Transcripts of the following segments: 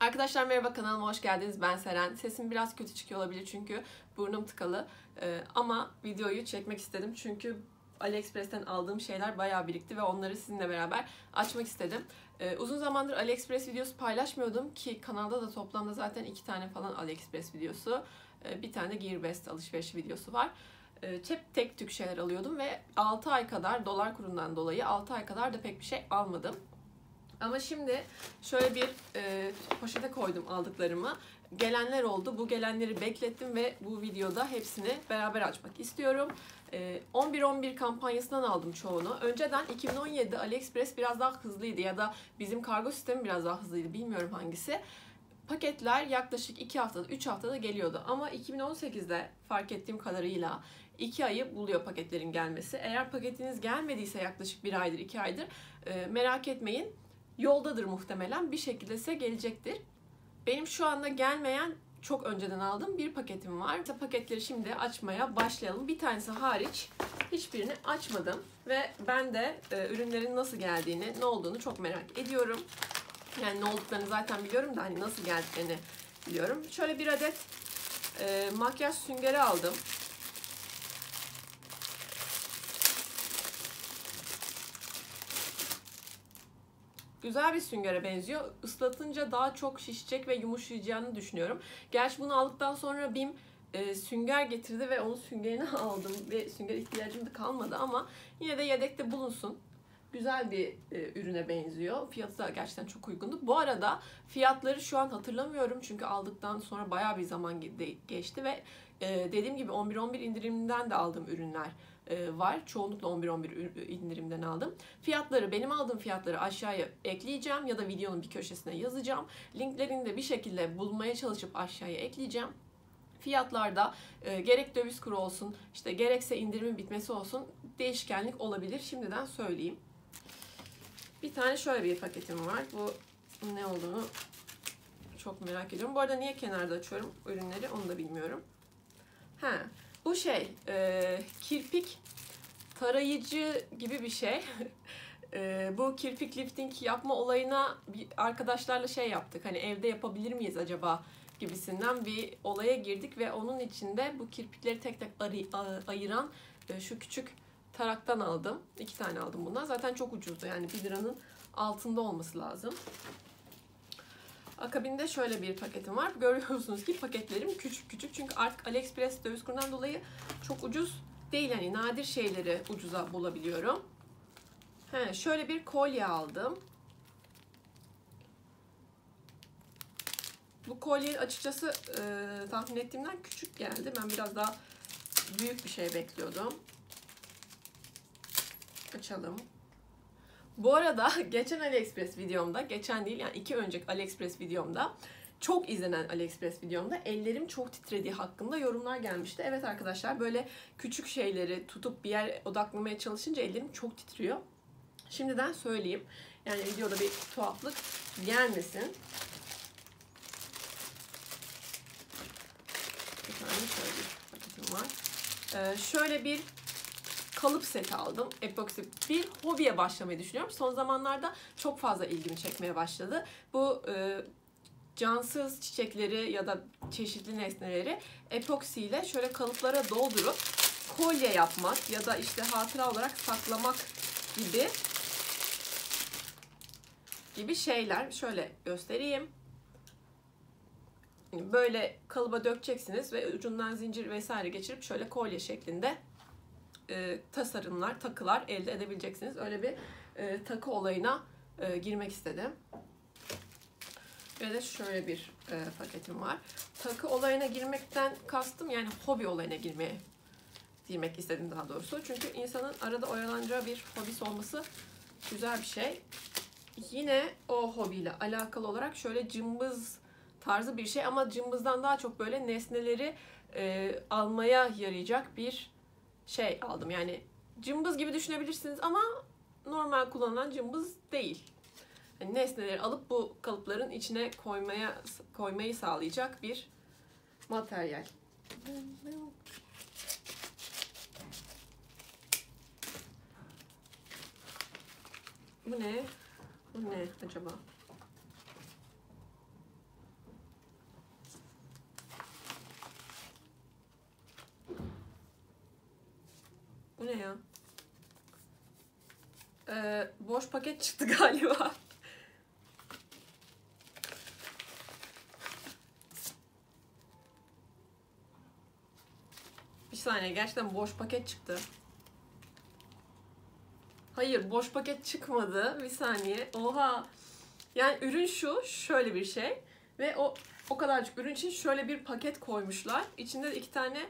Arkadaşlar merhaba kanalıma hoş geldiniz. Ben Seren. Sesim biraz kötü çıkıyor olabilir çünkü burnum tıkalı. Ee, ama videoyu çekmek istedim çünkü AliExpress'ten aldığım şeyler bayağı birikti ve onları sizinle beraber açmak istedim. Ee, uzun zamandır AliExpress videosu paylaşmıyordum ki kanalda da toplamda zaten iki tane falan AliExpress videosu, e, bir tane Gearbest alışveriş videosu var. E, hep tek tük şeyler alıyordum ve 6 ay kadar dolar kurundan dolayı 6 ay kadar da pek bir şey almadım. Ama şimdi şöyle bir e, poşete koydum aldıklarımı. Gelenler oldu. Bu gelenleri beklettim ve bu videoda hepsini beraber açmak istiyorum. E, 11-11 kampanyasından aldım çoğunu. Önceden 2017'de AliExpress biraz daha hızlıydı ya da bizim kargo sistemi biraz daha hızlıydı. Bilmiyorum hangisi. Paketler yaklaşık 2 haftada, 3 haftada geliyordu. Ama 2018'de fark ettiğim kadarıyla 2 ayı buluyor paketlerin gelmesi. Eğer paketiniz gelmediyse yaklaşık 1 aydır, 2 aydır e, merak etmeyin yoldadır muhtemelen. Bir şekilde size gelecektir. Benim şu anda gelmeyen çok önceden aldığım bir paketim var. İşte paketleri şimdi açmaya başlayalım. Bir tanesi hariç hiçbirini açmadım. Ve ben de e, ürünlerin nasıl geldiğini, ne olduğunu çok merak ediyorum. Yani ne olduklarını zaten biliyorum da hani nasıl geldiklerini biliyorum. Şöyle bir adet e, makyaj süngeri aldım. Güzel bir süngere benziyor. Islatınca daha çok şişecek ve yumuşayacağını düşünüyorum. Gerçi bunu aldıktan sonra BİM e, sünger getirdi ve onun süngerini aldım ve sünger ihtiyacım da kalmadı ama yine de yedekte bulunsun. Güzel bir e, ürüne benziyor. Fiyatı da gerçekten çok uygundu. Bu arada fiyatları şu an hatırlamıyorum çünkü aldıktan sonra bayağı bir zaman geçti ve e, dediğim gibi 11-11 indiriminden de aldığım ürünler var. Çoğunlukla 11-11 indirimden aldım. Fiyatları, benim aldığım fiyatları aşağıya ekleyeceğim ya da videonun bir köşesine yazacağım. Linklerini de bir şekilde bulmaya çalışıp aşağıya ekleyeceğim. Fiyatlarda e, gerek döviz kuru olsun, işte gerekse indirimin bitmesi olsun değişkenlik olabilir. Şimdiden söyleyeyim. Bir tane şöyle bir paketim var. Bu ne olduğunu çok merak ediyorum. Bu arada niye kenarda açıyorum ürünleri onu da bilmiyorum. Ha, bu şey e, kirpik tarayıcı gibi bir şey. e, bu kirpik lifting yapma olayına bir arkadaşlarla şey yaptık. Hani evde yapabilir miyiz acaba gibisinden bir olaya girdik ve onun içinde bu kirpikleri tek tek ayıran e, şu küçük taraktan aldım. İki tane aldım bundan. Zaten çok ucuzdu. Yani 1 liranın altında olması lazım. Akabinde şöyle bir paketim var. Görüyorsunuz ki paketlerim küçük küçük. Çünkü artık AliExpress döviz kurundan dolayı çok ucuz değil. Yani nadir şeyleri ucuza bulabiliyorum. He, şöyle bir kolye aldım. Bu kolye açıkçası e, tahmin ettiğimden küçük geldi. Ben biraz daha büyük bir şey bekliyordum. Açalım. Bu arada geçen AliExpress videomda, geçen değil yani iki önceki AliExpress videomda çok izlenen AliExpress videomda ellerim çok titrediği hakkında yorumlar gelmişti. Evet arkadaşlar böyle küçük şeyleri tutup bir yer odaklamaya çalışınca ellerim çok titriyor. Şimdiden söyleyeyim. Yani videoda bir tuhaflık gelmesin. Bir tane şöyle bir paketim var. Ee, şöyle bir kalıp seti aldım. Epoksi bir hobiye başlamayı düşünüyorum. Son zamanlarda çok fazla ilgimi çekmeye başladı. Bu e, cansız çiçekleri ya da çeşitli nesneleri epoksi ile şöyle kalıplara doldurup kolye yapmak ya da işte hatıra olarak saklamak gibi gibi şeyler. Şöyle göstereyim. Böyle kalıba dökeceksiniz ve ucundan zincir vesaire geçirip şöyle kolye şeklinde e, tasarımlar, takılar elde edebileceksiniz. Öyle bir e, takı olayına e, girmek istedim. Ve de şöyle bir e, paketim var. Takı olayına girmekten kastım yani hobi olayına girmeye girmek istedim daha doğrusu. Çünkü insanın arada oyalanacağı bir hobisi olması güzel bir şey. Yine o hobiyle alakalı olarak şöyle cımbız tarzı bir şey ama cımbızdan daha çok böyle nesneleri e, almaya yarayacak bir şey aldım. Yani cımbız gibi düşünebilirsiniz ama normal kullanılan cımbız değil. Yani nesneleri alıp bu kalıpların içine koymaya koymayı sağlayacak bir materyal. Bu ne? Bu ne acaba? ne ya? Ee, boş paket çıktı galiba. Bir saniye gerçekten boş paket çıktı. Hayır boş paket çıkmadı. Bir saniye. Oha. Yani ürün şu. Şöyle bir şey. Ve o o kadarcık ürün için şöyle bir paket koymuşlar. İçinde de iki tane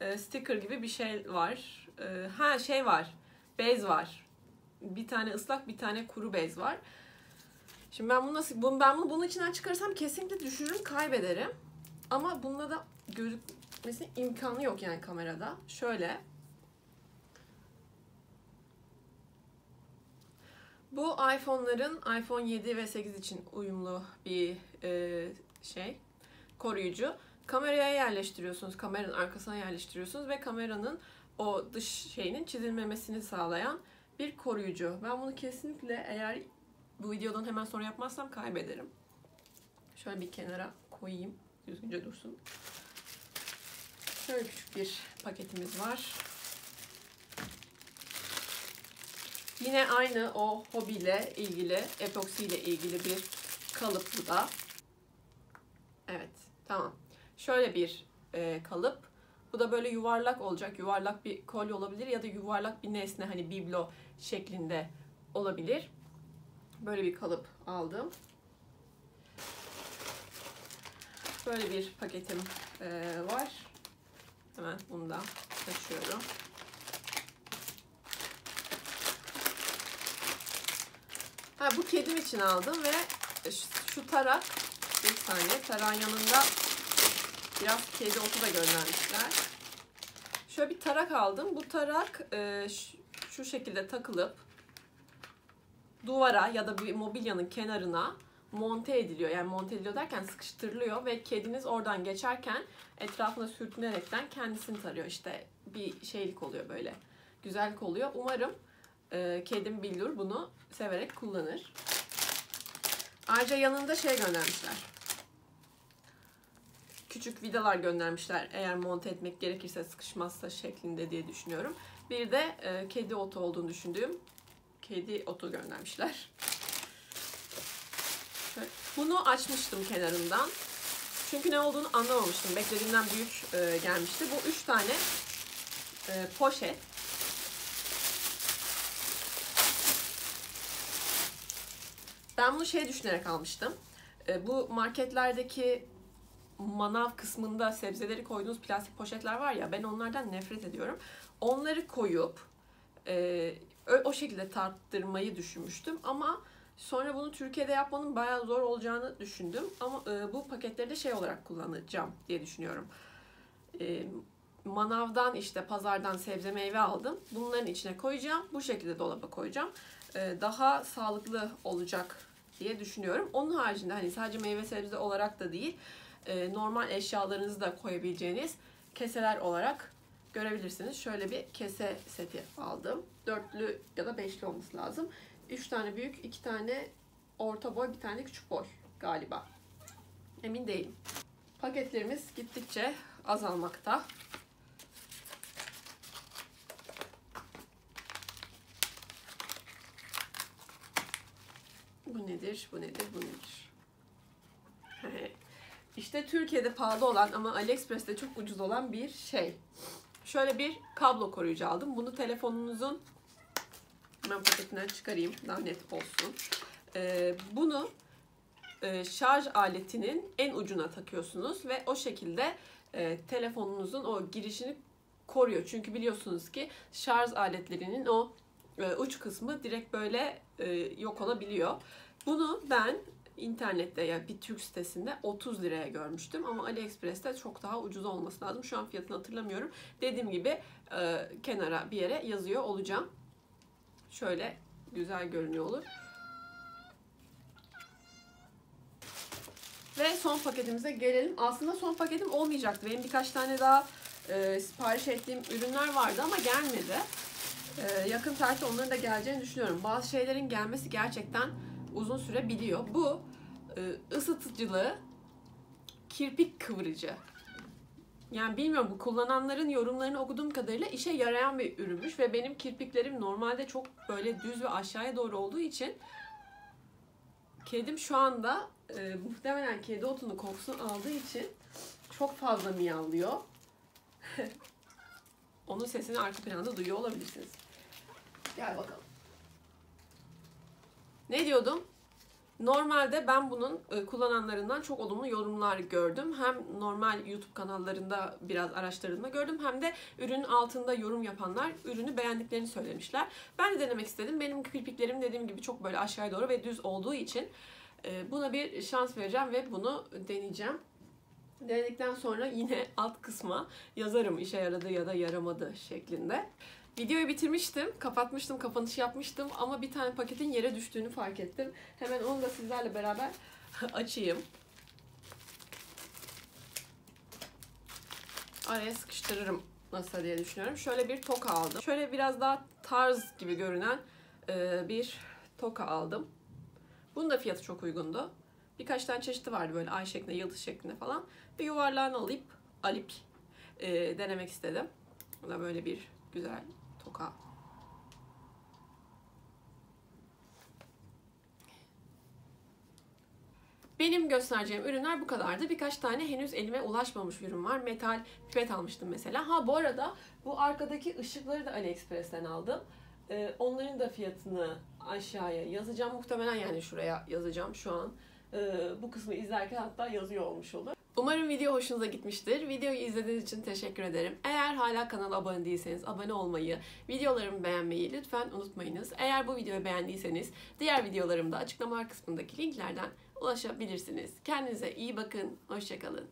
e, sticker gibi bir şey var. E, ha şey var. Bez var. Bir tane ıslak bir tane kuru bez var. Şimdi ben bunu nasıl bunu, ben bunu bunun içinden çıkarırsam kesinlikle düşürürüm, kaybederim. Ama bunda da gözükmesine imkanı yok yani kamerada. Şöyle. Bu iPhone'ların iPhone 7 ve 8 için uyumlu bir e, şey, koruyucu. Kameraya yerleştiriyorsunuz, kameranın arkasına yerleştiriyorsunuz ve kameranın o dış şeyinin çizilmemesini sağlayan bir koruyucu. Ben bunu kesinlikle eğer bu videodan hemen sonra yapmazsam kaybederim. Şöyle bir kenara koyayım, düzgünce dursun. Şöyle küçük bir paketimiz var. Yine aynı o hobiyle ilgili, epoksiyle ilgili bir kalıp bu da. Evet, tamam. Şöyle bir e, kalıp. Bu da böyle yuvarlak olacak. Yuvarlak bir kolye olabilir ya da yuvarlak bir nesne hani biblo şeklinde olabilir. Böyle bir kalıp aldım. Böyle bir paketim e, var. Hemen bunu da açıyorum. Ha bu kedim için aldım ve şu tarak bir saniye tarağın yanında biraz kedi otu da göndermişler. Şöyle bir tarak aldım. Bu tarak e, şu şekilde takılıp duvara ya da bir mobilyanın kenarına monte ediliyor. Yani monte ediliyor derken sıkıştırılıyor ve kediniz oradan geçerken etrafına sürtünerekten kendisini tarıyor. İşte bir şeylik oluyor böyle. Güzellik oluyor. Umarım e, kedim Billur bunu severek kullanır. Ayrıca yanında şey göndermişler. Küçük vidalar göndermişler eğer monte etmek gerekirse sıkışmazsa şeklinde diye düşünüyorum. Bir de e, kedi otu olduğunu düşündüğüm kedi otu göndermişler. Bunu açmıştım kenarından. Çünkü ne olduğunu anlamamıştım. Beklediğimden büyük e, gelmişti. Bu üç tane e, poşet. Ben bunu şey düşünerek almıştım. E, bu marketlerdeki manav kısmında sebzeleri koyduğunuz plastik poşetler var ya ben onlardan nefret ediyorum. Onları koyup e, o şekilde tarttırmayı düşünmüştüm ama sonra bunu Türkiye'de yapmanın bayağı zor olacağını düşündüm ama e, bu paketleri de şey olarak kullanacağım diye düşünüyorum. E, manavdan işte pazardan sebze meyve aldım. Bunların içine koyacağım. Bu şekilde dolaba koyacağım. E, daha sağlıklı olacak diye düşünüyorum. Onun haricinde hani sadece meyve sebze olarak da değil e, normal eşyalarınızı da koyabileceğiniz keseler olarak görebilirsiniz. Şöyle bir kese seti aldım. Dörtlü ya da beşli olması lazım. Üç tane büyük, iki tane orta boy, bir tane küçük boy galiba. Emin değilim. Paketlerimiz gittikçe azalmakta. Bu nedir, bu nedir, bu nedir? İşte Türkiye'de pahalı olan ama AliExpress'te çok ucuz olan bir şey. Şöyle bir kablo koruyucu aldım. Bunu telefonunuzun hemen paketinden çıkarayım daha net olsun. Ee, bunu e, şarj aletinin en ucuna takıyorsunuz ve o şekilde e, telefonunuzun o girişini koruyor. Çünkü biliyorsunuz ki şarj aletlerinin o e, uç kısmı direkt böyle e, yok olabiliyor. Bunu ben internette ya yani bir Türk sitesinde 30 liraya görmüştüm ama AliExpress'te çok daha ucuz olması lazım. Şu an fiyatını hatırlamıyorum. Dediğim gibi e, kenara bir yere yazıyor olacağım. Şöyle güzel görünüyor olur. Ve son paketimize gelelim. Aslında son paketim olmayacaktı. Benim birkaç tane daha e, sipariş ettiğim ürünler vardı ama gelmedi. E, yakın tarihte onların da geleceğini düşünüyorum. Bazı şeylerin gelmesi gerçekten uzun süre biliyor. Bu e, ısıtıcılı kirpik kıvırıcı. yani bilmiyorum bu kullananların yorumlarını okuduğum kadarıyla işe yarayan bir ürünmüş ve benim kirpiklerim normalde çok böyle düz ve aşağıya doğru olduğu için kedim şu anda e, muhtemelen kedi otunun kokusunu aldığı için çok fazla miyavlıyor. Onun sesini arka planda duyuyor olabilirsiniz. Gel bakalım. Ne diyordum? Normalde ben bunun e, kullananlarından çok olumlu yorumlar gördüm. Hem normal YouTube kanallarında biraz araştırılma gördüm hem de ürünün altında yorum yapanlar ürünü beğendiklerini söylemişler. Ben de denemek istedim. Benim kirpiklerim dediğim gibi çok böyle aşağıya doğru ve düz olduğu için e, buna bir şans vereceğim ve bunu deneyeceğim. Denedikten sonra yine alt kısma yazarım işe yaradı ya da yaramadı şeklinde. Videoyu bitirmiştim, kapatmıştım, kapanışı yapmıştım ama bir tane paketin yere düştüğünü fark ettim. Hemen onu da sizlerle beraber açayım. Araya sıkıştırırım nasıl diye düşünüyorum. Şöyle bir toka aldım. Şöyle biraz daha tarz gibi görünen e, bir toka aldım. Bunun da fiyatı çok uygundu. Birkaç tane çeşidi vardı böyle ay şeklinde, yıldız şeklinde falan. Bir yuvarlağını alıp, alıp e, denemek istedim. Bu da böyle bir güzel toka. Benim göstereceğim ürünler bu kadardı. Birkaç tane henüz elime ulaşmamış ürün var. Metal pipet almıştım mesela. Ha bu arada bu arkadaki ışıkları da AliExpress'ten aldım. Ee, onların da fiyatını aşağıya yazacağım. Muhtemelen yani şuraya yazacağım şu an. Ee, bu kısmı izlerken hatta yazıyor olmuş olur. Umarım video hoşunuza gitmiştir. Videoyu izlediğiniz için teşekkür ederim. Eğer hala kanala abone değilseniz abone olmayı, videolarımı beğenmeyi lütfen unutmayınız. Eğer bu videoyu beğendiyseniz diğer videolarımda açıklama kısmındaki linklerden ulaşabilirsiniz. Kendinize iyi bakın. Hoşçakalın.